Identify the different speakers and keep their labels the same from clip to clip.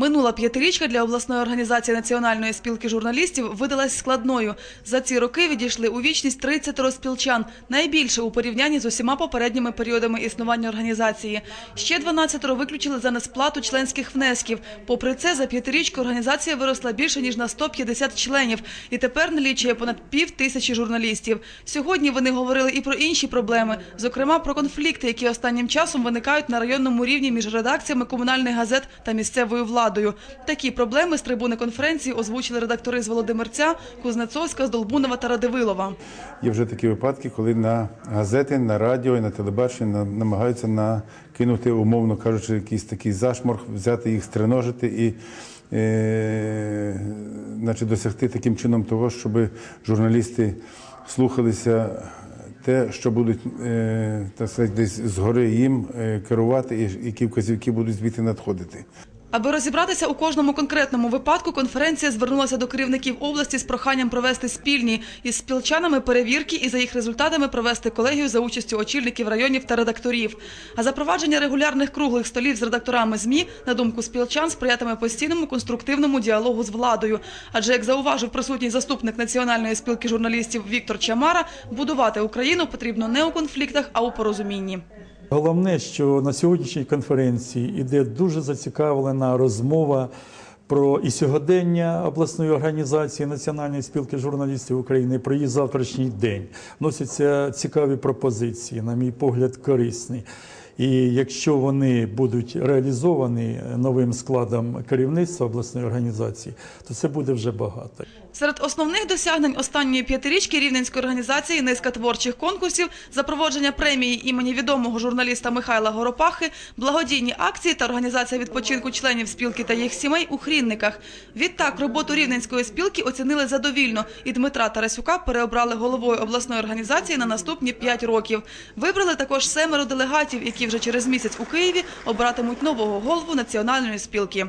Speaker 1: Минула п'ятирічка для обласної організації Національної спілки журналістів видалась складною. За ці роки відійшли у вічність 30 спілчан, найбільше у порівнянні з усіма попередніми періодами існування організації. Ще 12 виключили за несплату членських внесків. Попри це, за п'ятирічку організація виросла більше ніж на 150 членів і тепер налічує понад пів тисячі журналістів. Сьогодні вони говорили і про інші проблеми, зокрема про конфлікти, які останнім часом виникають на районному рівні між редакціями комунальних газет та місцевою владою. Такі проблеми з трибуни конференції озвучили редактори з Володимирця, Кузнецовська, Здолбунова та Радивилова.
Speaker 2: Є вже такі випадки, коли на газети, на радіо і на телебаченні на- намагаються накинути, умовно кажучи, якийсь такий зашморг, взяти їх, стриножити і е, значить, досягти таким чином того, щоб журналісти слухалися те, що будуть е, так сказати, десь згори їм е, керувати, і які вказівки будуть звідти надходити.
Speaker 1: Аби розібратися у кожному конкретному випадку, конференція звернулася до керівників області з проханням провести спільні із спілчанами перевірки і за їх результатами провести колегію за участю очільників районів та редакторів. А запровадження регулярних круглих столів з редакторами ЗМІ, на думку спілчан, сприятиме постійному конструктивному діалогу з владою. Адже, як зауважив присутній заступник Національної спілки журналістів Віктор Чамара, будувати Україну потрібно не у конфліктах, а у порозумінні.
Speaker 3: Головне, що на сьогоднішній конференції іде дуже зацікавлена розмова про і сьогодення обласної організації Національної спілки журналістів України, про її завтрашній день. Носяться цікаві пропозиції, на мій погляд, корисні. І якщо вони будуть реалізовані новим складом керівництва обласної організації, то це буде вже багато.
Speaker 1: Серед основних досягнень останньої п'ятирічки Рівненської організації низка творчих конкурсів, запровадження премії імені відомого журналіста Михайла Горопахи, благодійні акції та організація відпочинку членів спілки та їх сімей у Хрінниках. Відтак роботу Рівненської спілки оцінили задовільно, і Дмитра Тарасюка переобрали головою обласної організації на наступні п'ять років. Вибрали також семеро делегатів, які вже через місяць у Києві обиратимуть нового голову національної спілки.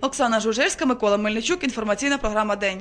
Speaker 1: Оксана Жужельська, Микола Мельничук. Інформаційна програма День.